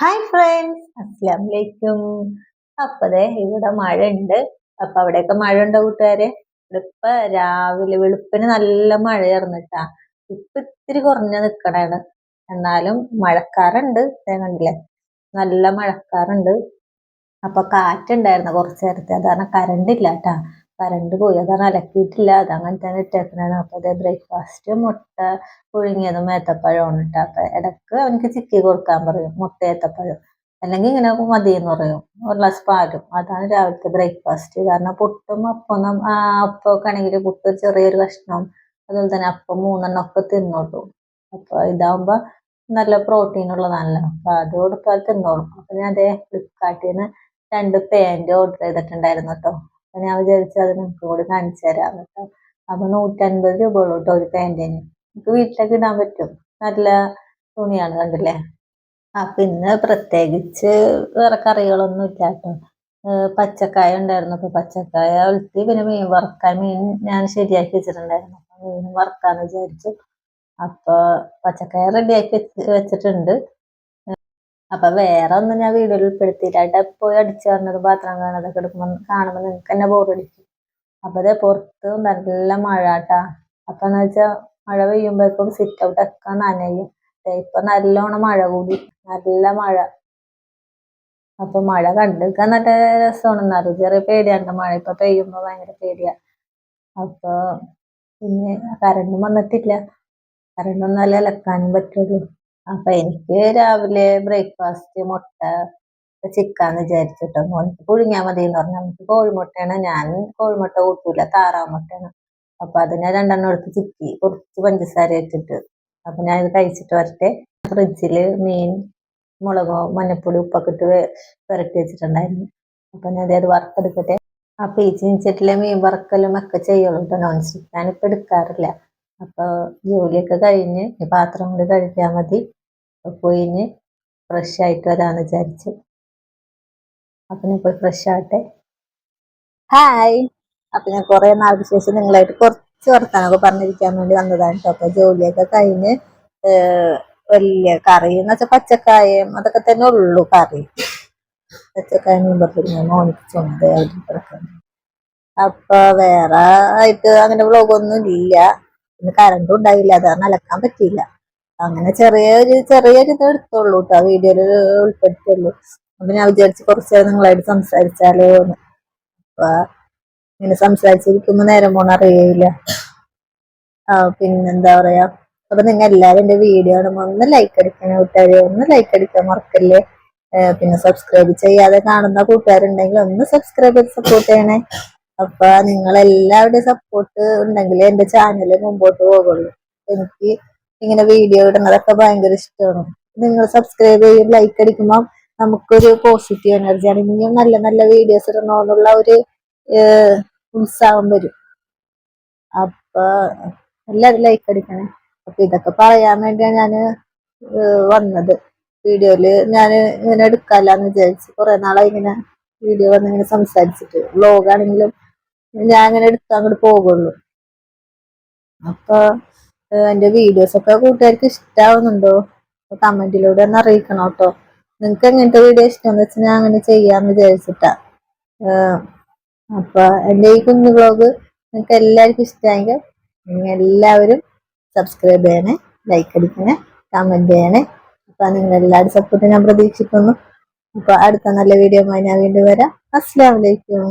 Hi friends അസ്ലാം വലൈക്കും അപ്പതേ ഇവിടെ മഴ ഉണ്ട് അപ്പൊ അവിടെയൊക്കെ മഴ ഉണ്ടോ കൂട്ടുകാരെ? ഇപ്പൊ രാവിലെ വെളുപ്പിന് നല്ല മഴ ഇറന്നിട്ടാ ഇപ്പൊ ഇത്തിരി കുറഞ്ഞ നിക്കണാണ്. എന്നാലും മഴക്കാറുണ്ട്. കണ്ടില്ലേ? നല്ല മഴക്കാറുണ്ട്. അപ്പൊ കാറ്റുണ്ടായിരുന്നു കുറച്ചു നേരത്തെ. അതാണ് കറണ്ട് ഇല്ല കേട്ടാ. കറണ്ട് പോയി. അതാണ് അലക്കിയിട്ടില്ല. അത് അങ്ങനെ തന്നെ ഇട്ടേക്കണാണ് അപ്പൊ അത് ബ്രേക്ക്ഫാസ്റ്റ് മുട്ട പുഴുങ്ങിയതും ഏത്തപ്പഴമാണ് ഇട്ട അപ്പൊ ഇടയ്ക്ക് അവനക്ക് ചിക്കി കൊടുക്കാൻ പറയും. മുട്ട ഏത്തപ്പഴം. അല്ലെങ്കിൽ ഇങ്ങനെ മതി എന്ന് പറയും. ഒരു ഗ്ലാസ് പാലും. അതാണ് രാവിലത്തെ ബ്രേക്ക്ഫാസ്റ്റ് കാരണം പുട്ടും അപ്പം അപ്പമൊക്കെ ആണെങ്കിൽ പുട്ട് ചെറിയൊരു കഷ്ണം. അതുപോലെ തന്നെ അപ്പം മൂന്നെണ്ണം ഒക്കെ തിന്നോളൂ. അപ്പൊ ഇതാവുമ്പോ നല്ല പ്രോട്ടീൻ ഉള്ളതാണല്ലോ. അപ്പൊ അത് കൊടുത്താൽ തിന്നോളും. അപ്പൊ ഞാൻ അതേ ഫ്ലിപ്കാർട്ടിൽ നിന്ന് രണ്ട് പാന്റ് ഓർഡർ ചെയ്തിട്ടുണ്ടായിരുന്നു കേട്ടോ ഞാൻ വിചാരിച്ചു അത് നിങ്ങൾക്ക് കൂടി കാണിച്ചു തരാം കേട്ടോ അപ്പൊ നൂറ്റൻപത് രൂപ ഉള്ളൂ കേട്ടോ ഒരു പാന്റിന് നമുക്ക് വീട്ടിലേക്ക് ഇടാൻ പറ്റും. നല്ല തുണിയാണ് കണ്ടില്ലേ? ആ പിന്നെ പ്രത്യേകിച്ച് വേറെ കറികളൊന്നും ഇല്ല കേട്ടോ പച്ചക്കായ ഉണ്ടായിരുന്നു. അപ്പൊ പച്ചക്കായ ഉളുത്തി പിന്നെ മീൻ വറുക്കാൻ മീൻ ഞാൻ ശരിയാക്കി വെച്ചിട്ടുണ്ടായിരുന്നു. അപ്പൊ മീൻ വറുക്കാന്ന് വിചാരിച്ചു. അപ്പൊ പച്ചക്കായ റെഡിയാക്കി വെച്ചിട്ടുണ്ട്. അപ്പൊ വേറെ ഒന്നും ഞാൻ വീഡിയോയിൽ ഉൾപ്പെടുത്തിയിട്ട് പോയി അടിച്ചു പറഞ്ഞത് പാത്രം കാണാതൊക്കെ എടുക്കുമ്പോൾ കാണുമ്പോൾ നിങ്ങൾക്ക് തന്നെ ബോറടിക്കും അപ്പൊ അതേ പുറത്ത് നല്ല മഴ കേട്ടാ അപ്പൊ എന്ന് വെച്ചാൽ മഴ പെയ്യുമ്പോഴേക്കും സിറ്റ് ഔട്ട് ഒക്കെ നനയും. ഇപ്പൊ നല്ലോണം മഴ കൂടി. നല്ല മഴ. അപ്പൊ മഴ കണ്ടെടുക്കാൻ നല്ല രസമാണ്. എന്നാലും ചെറിയ പേടിയാണ് മഴ ഇപ്പൊ പെയ്യുമ്പോ ഭയങ്കര പേടിയാ. അപ്പൊ പിന്നെ കറണ്ടും വന്നിട്ടില്ല. കറണ്ട് വന്നാലേ അലക്കാനും പറ്റുള്ളൂ. അപ്പൊ എനിക്ക് രാവിലെ ബ്രേക്ക്ഫാസ്റ്റ് മുട്ട ചിക്കാന്ന് വിചാരിച്ചിട്ടോ മോനിക്ക് പുഴുങ്ങിയാൽ മതി എന്ന് പറഞ്ഞാൽ നമുക്ക് കോഴിമുട്ടയാണ്. ഞാൻ കോഴിമുട്ട കൂട്ടൂല താറാവ് മുട്ടയാണ്. അപ്പൊ അതിനെ രണ്ടെണ്ണം എടുത്ത് ചിക്കി കുറച്ച് പഞ്ചസാര ഇട്ടിട്ട്. അപ്പൊ ഞാൻ ഇത് കഴിച്ചിട്ട് വരട്ടെ. ഫ്രിഡ്ജിൽ മീൻ മുളകോ മഞ്ഞപ്പൊടി ഉപ്പൊക്കെ ഇട്ട് പുരട്ടി വെച്ചിട്ടുണ്ടായിരുന്നു. അപ്പൊ ഞാൻ അത് വറുത്തെടുക്കട്ടെ. അപ്പൊ ഈ മീൻ വറക്കലും ഒക്കെ ചെയ്യുള്ളൂ കേട്ടോ നോൺ സ്റ്റിക്ക് ഞാനിപ്പോ എടുക്കാറില്ല. അപ്പൊ ജോലിയൊക്കെ കഴിഞ്ഞ് പാത്രം കൊണ്ട് കഴിക്കാൻ മതി. പോയിന് ഫ്രഷ് ആയിട്ട് വരാന്ന് വിചാരിച്ചു. അപ്പൊ ഞാൻ പോയി ഫ്രഷ് ആവട്ടെ. ഹായ് അപ്പൊ ഞാൻ കുറെ നാൾക്ക് ശേഷം നിങ്ങളായിട്ട് കുറച്ച് വർത്താനൊക്കെ പറഞ്ഞിരിക്കാൻ വേണ്ടി വന്നതാണ് കേട്ടോ അപ്പൊ ജോലിയൊക്കെ കഴിഞ്ഞ് വലിയ കറി എന്ന് വെച്ചാൽ പച്ചക്കായം അതൊക്കെ തന്നെ ഉള്ളു കറി. പച്ചക്കായ മുമ്പത്തിന് മോനിക്ക് ചുമത് അപ്പൊ വേറെ ആയിട്ട് അങ്ങനെ വ്ളോഗൊന്നും ഇല്ല. പിന്നെ കറണ്ടും ഉണ്ടായില്ല. അതാണ് അലക്കാൻ പറ്റിയില്ല. അങ്ങനെ ചെറിയൊരു ചെറിയൊരു ഇത് എടുത്തോളൂ കേട്ടോ വീഡിയോയിൽ ഉൾപ്പെടുത്തുള്ളൂ അപ്പൊ ഞാൻ വിചാരിച്ചു കുറച്ച് നിങ്ങളായിട്ട് സംസാരിച്ചാലോ എന്ന്. അപ്പൊ ഇങ്ങനെ സംസാരിച്ചിരിക്കുമ്പോ നേരം പോണ അറിയില്ല ആ പിന്നെന്താ പറയാ? അപ്പൊ നിങ്ങൾ എല്ലാവരും എന്റെ വീഡിയോ കാണുമ്പോൾ ഒന്ന് ലൈക്ക് അടിക്കണം കൂട്ടുകാരെ. ഒന്ന് ലൈക്ക് അടിക്കാൻ മറക്കല്ലേ? പിന്നെ സബ്സ്ക്രൈബ് ചെയ്യാതെ കാണുന്ന കൂട്ടുകാരുണ്ടെങ്കിൽ ഒന്ന് സബ്സ്ക്രൈബ് ചെയ്ത് സപ്പോർട്ട് ചെയ്യണേ. അപ്പൊ നിങ്ങളെല്ലാവരുടെയും സപ്പോർട്ട് ഉണ്ടെങ്കിൽ എന്റെ ചാനൽ മുമ്പോട്ട് പോകുള്ളൂ എനിക്ക് ഇങ്ങനെ വീഡിയോ ഇടുന്നതൊക്കെ ഭയങ്കര ഇഷ്ടമാണ്. നിങ്ങൾ സബ്സ്ക്രൈബ് ചെയ്യും ലൈക്ക് അടിക്കുമ്പോൾ നമുക്കൊരു പോസിറ്റീവ് എനർജിയാണ് ഇനിയും നല്ല നല്ല വീഡിയോസ് ഇടണമെന്നുള്ള ഒരു ഉത്സാഹം വരും. അപ്പൊ എല്ലാവരും ലൈക്ക് അടിക്കണേ. അപ്പൊ ഇതൊക്കെ പറയാൻ വേണ്ടിയാണ് ഞാൻ വന്നത്. വീഡിയോയിൽ ഞാൻ ഇങ്ങനെ എടുക്കാല്ലാന്ന് വിചാരിച്ചു കുറെ നാളായി ഇങ്ങനെ വീഡിയോ വന്ന് ഇങ്ങനെ സംസാരിച്ചിട്ട്. വ്ലോഗാണെങ്കിലും ഞാൻ അങ്ങനെ എടുത്ത് അങ്ങോട്ട് പോകുള്ളൂ. അപ്പൊ എന്റെ വീഡിയോസ് ഒക്കെ കൂട്ടുകാർക്ക് ഇഷ്ടാവുന്നുണ്ടോ? കമന്റിലൂടെ ഒന്ന് അറിയിക്കണം കേട്ടോ. നിങ്ങക്ക് എങ്ങനത്തെ വീഡിയോ ഇഷ്ടം വെച്ചാൽ ഞാൻ അങ്ങനെ ചെയ്യാന്ന് വിചാരിച്ചിട്ടാ. അപ്പൊ എന്റെ ഈ കുഞ്ഞു ബ്ലോഗ് നിങ്ങൾക്ക് എല്ലാവർക്കും ഇഷ്ടമായെങ്കിൽ എല്ലാവരും സബ്സ്ക്രൈബ് ചെയ്യണേ ലൈക്ക് അടിക്കണേ കമന്റ് ചെയ്യണേ. അപ്പൊ നിങ്ങൾ എല്ലാവരും സപ്പോർട്ട് ഞാൻ പ്രതീക്ഷിക്കുന്നു. അപ്പൊ അടുത്ത നല്ല വീഡിയോ ഞാൻ വീണ്ടും വരാം. അസ്സാം വലൈക്കും